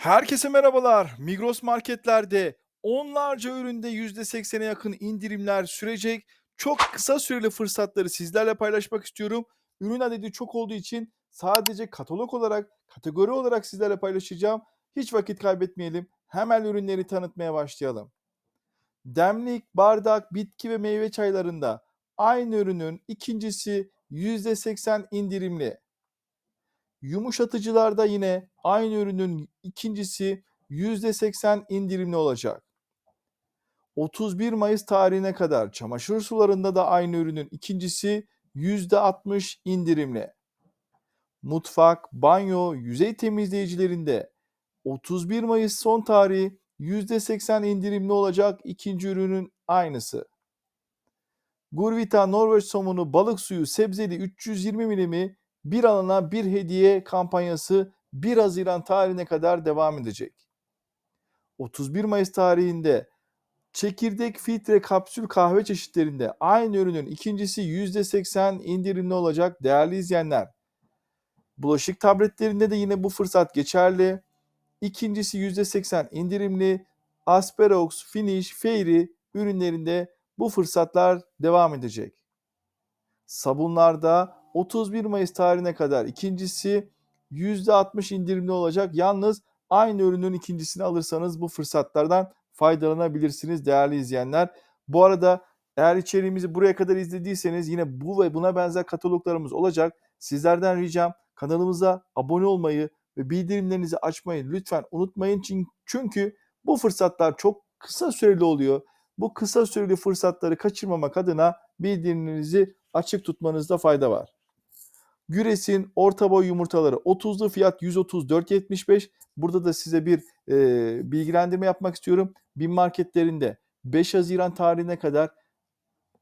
Herkese merhabalar. Migros marketlerde onlarca üründe %80'e yakın indirimler sürecek. Çok kısa süreli fırsatları sizlerle paylaşmak istiyorum. Ürün adedi çok olduğu için sadece katalog olarak, kategori olarak sizlerle paylaşacağım. Hiç vakit kaybetmeyelim. Hemen ürünleri tanıtmaya başlayalım. Demlik, bardak, bitki ve meyve çaylarında aynı ürünün ikincisi %80 indirimli. Yumuşatıcılarda yine aynı ürünün ikincisi %80 indirimli olacak. 31 Mayıs tarihine kadar çamaşır sularında da aynı ürünün ikincisi %60 indirimli. Mutfak, banyo, yüzey temizleyicilerinde 31 Mayıs son tarihi %80 indirimli olacak ikinci ürünün aynısı. Gurvita Norveç somunu balık suyu sebzeli 320 milimi bir alana bir hediye kampanyası 1 Haziran tarihine kadar devam edecek. 31 Mayıs tarihinde çekirdek filtre kapsül kahve çeşitlerinde aynı ürünün ikincisi %80 indirimli olacak değerli izleyenler. Bulaşık tabletlerinde de yine bu fırsat geçerli. İkincisi %80 indirimli. Asperox, Finish, Fairy ürünlerinde bu fırsatlar devam edecek. Sabunlarda 31 Mayıs tarihine kadar ikincisi %60 indirimli olacak. Yalnız aynı ürünün ikincisini alırsanız bu fırsatlardan faydalanabilirsiniz değerli izleyenler. Bu arada eğer içeriğimizi buraya kadar izlediyseniz yine bu ve buna benzer kataloglarımız olacak. Sizlerden ricam kanalımıza abone olmayı ve bildirimlerinizi açmayı lütfen unutmayın. Çünkü bu fırsatlar çok kısa süreli oluyor. Bu kısa süreli fırsatları kaçırmamak adına bildirimlerinizi açık tutmanızda fayda var. Güres'in orta boy yumurtaları 30'lu fiyat 134.75. Burada da size bir e, bilgilendirme yapmak istiyorum. Bin marketlerinde 5 Haziran tarihine kadar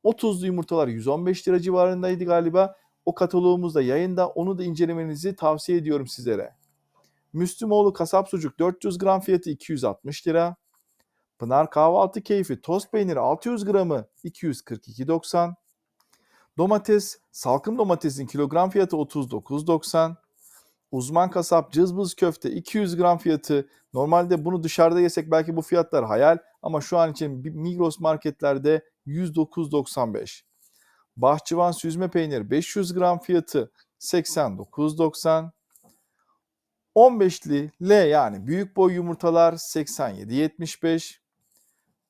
30'lu yumurtalar 115 lira civarındaydı galiba. O kataloğumuzda yayında onu da incelemenizi tavsiye ediyorum sizlere. Müslümoğlu kasap sucuk 400 gram fiyatı 260 lira. Pınar kahvaltı keyfi tost peyniri 600 gramı 242.90. Domates, salkım domatesin kilogram fiyatı 39.90. Uzman kasap cızbız köfte 200 gram fiyatı. Normalde bunu dışarıda yesek belki bu fiyatlar hayal ama şu an için Migros marketlerde 109.95. Bahçıvan süzme peynir 500 gram fiyatı 89.90. 15'li L yani büyük boy yumurtalar 87.75.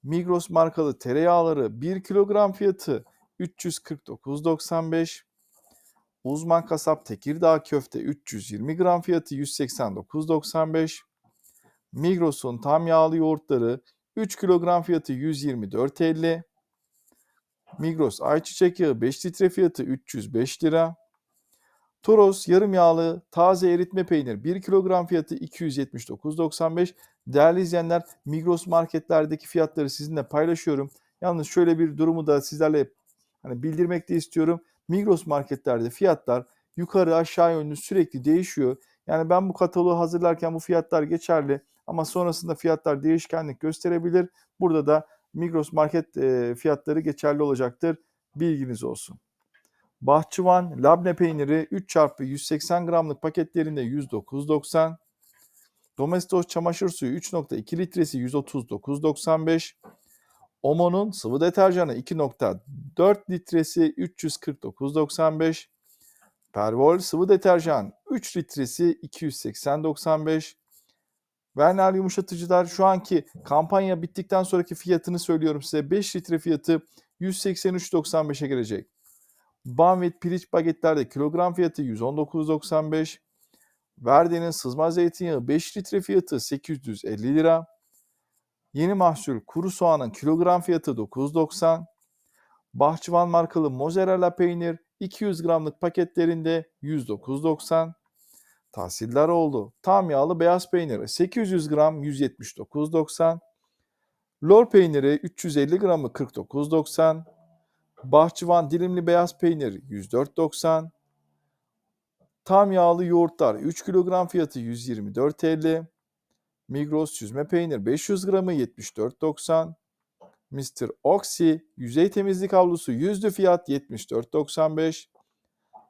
Migros markalı tereyağları 1 kilogram fiyatı 349.95. Uzman kasap Tekirdağ köfte 320 gram fiyatı 189.95. Migros'un tam yağlı yoğurtları 3 kilogram fiyatı 124.50. Migros ayçiçek yağı 5 litre fiyatı 305 lira. Toros yarım yağlı taze eritme peynir 1 kilogram fiyatı 279.95. Değerli izleyenler Migros marketlerdeki fiyatları sizinle paylaşıyorum. Yalnız şöyle bir durumu da sizlerle hani bildirmek de istiyorum. Migros marketlerde fiyatlar yukarı aşağı yönlü sürekli değişiyor. Yani ben bu kataloğu hazırlarken bu fiyatlar geçerli ama sonrasında fiyatlar değişkenlik gösterebilir. Burada da Migros market fiyatları geçerli olacaktır. Bilginiz olsun. Bahçıvan labne peyniri 3 çarpı 180 gramlık paketlerinde 109.90. Domestos çamaşır suyu 3.2 litresi 139.95. Omo'nun sıvı deterjanı 2.4 litresi 349.95. Pervol sıvı deterjan 3 litresi 280.95. Vernal yumuşatıcılar şu anki kampanya bittikten sonraki fiyatını söylüyorum size. 5 litre fiyatı 183.95'e gelecek. Banvit piliç bagetlerde kilogram fiyatı 119.95. Verdi'nin sızma zeytinyağı 5 litre fiyatı 850 lira. Yeni mahsul kuru soğanın kilogram fiyatı 9.90. Bahçıvan markalı mozzarella peynir 200 gramlık paketlerinde 109.90. Tahsiller oldu. Tam yağlı beyaz peyniri 800 gram 179.90. Lor peyniri 350 gramı 49.90. Bahçıvan dilimli beyaz peynir 104.90. Tam yağlı yoğurtlar 3 kilogram fiyatı 124.50. Migros süzme peynir 500 gramı 74.90. Mr. Oxy yüzey temizlik havlusu yüzlü fiyat 74.95.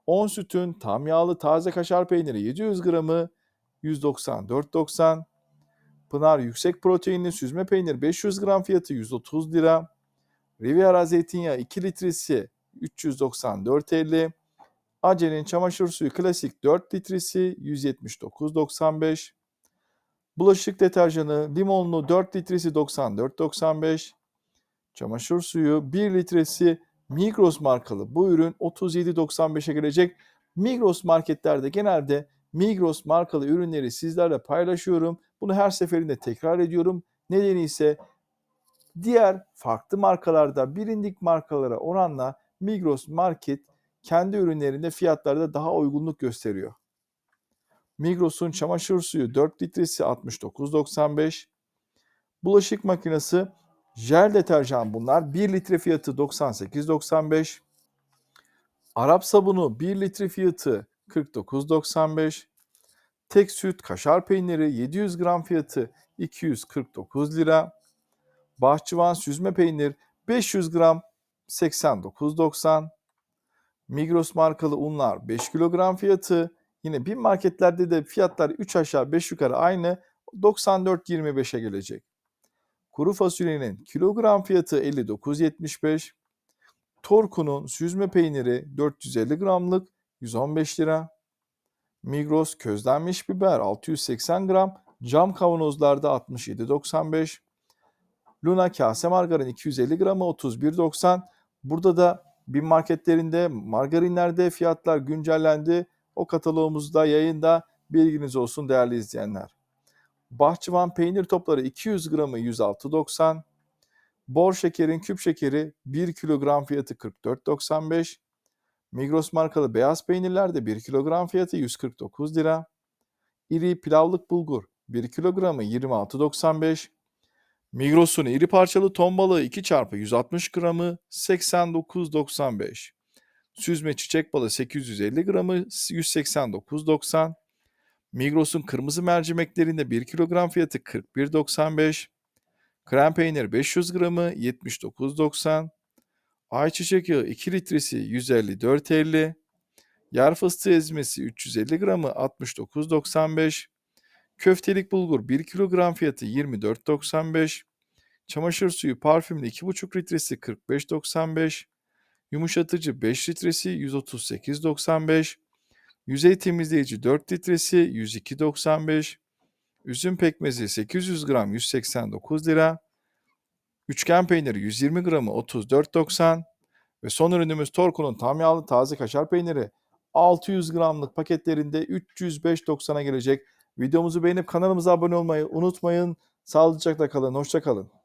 10 sütün tam yağlı taze kaşar peyniri 700 gramı 194.90. Pınar yüksek proteinli süzme peynir 500 gram fiyatı 130 lira. Riviera zeytinyağı 2 litresi 394.50. Ace'nin çamaşır suyu klasik 4 litresi 179.95. Bulaşık deterjanı limonlu 4 litresi 94.95. Çamaşır suyu 1 litresi Migros markalı bu ürün 37.95'e gelecek. Migros marketlerde genelde Migros markalı ürünleri sizlerle paylaşıyorum. Bunu her seferinde tekrar ediyorum. Nedeni ise diğer farklı markalarda bilindik markalara oranla Migros market kendi ürünlerinde fiyatlarda daha uygunluk gösteriyor. Migros'un çamaşır suyu 4 litresi 69.95. Bulaşık makinesi jel deterjan bunlar 1 litre fiyatı 98.95. Arap sabunu 1 litre fiyatı 49.95. Tek süt kaşar peyniri 700 gram fiyatı 249 lira. Bahçıvan süzme peynir 500 gram 89.90. Migros markalı unlar 5 kilogram fiyatı. Yine bin marketlerde de fiyatlar 3 aşağı 5 yukarı aynı 94.25'e gelecek. Kuru fasulyenin kilogram fiyatı 59.75. Torku'nun süzme peyniri 450 gramlık 115 lira. Migros közlenmiş biber 680 gram cam kavanozlarda 67.95. Luna kase margarin 250 gramı 31.90. Burada da bin marketlerinde margarinlerde fiyatlar güncellendi. O kataloğumuzda yayında bilginiz olsun değerli izleyenler. Bahçıvan peynir topları 200 gramı 106.90. Bor şekerin küp şekeri 1 kilogram fiyatı 44.95. Migros markalı beyaz peynirlerde 1 kilogram fiyatı 149 lira. İri pilavlık bulgur 1 kilogramı 26.95. Migros'un iri parçalı ton balığı 2 çarpı 160 gramı 89.95. Süzme çiçek balığı 850 gramı 189.90. Migros'un kırmızı mercimeklerinde 1 kilogram fiyatı 41.95. Krem peynir 500 gramı 79.90. Ayçiçek yağı 2 litresi 154.50. Yer fıstığı ezmesi 350 gramı 69.95. Köftelik bulgur 1 kilogram fiyatı 24.95. Çamaşır suyu parfümlü 2,5 litresi 45.95. Yumuşatıcı 5 litresi 138.95. Yüzey temizleyici 4 litresi 102.95. Üzüm pekmezi 800 gram 189 lira. Üçgen peyniri 120 gramı 34.90. Ve son ürünümüz Torku'nun tam yağlı taze kaşar peyniri 600 gramlık paketlerinde 305.90'a gelecek. Videomuzu beğenip kanalımıza abone olmayı unutmayın. Sağlıcakla kalın, hoşça kalın.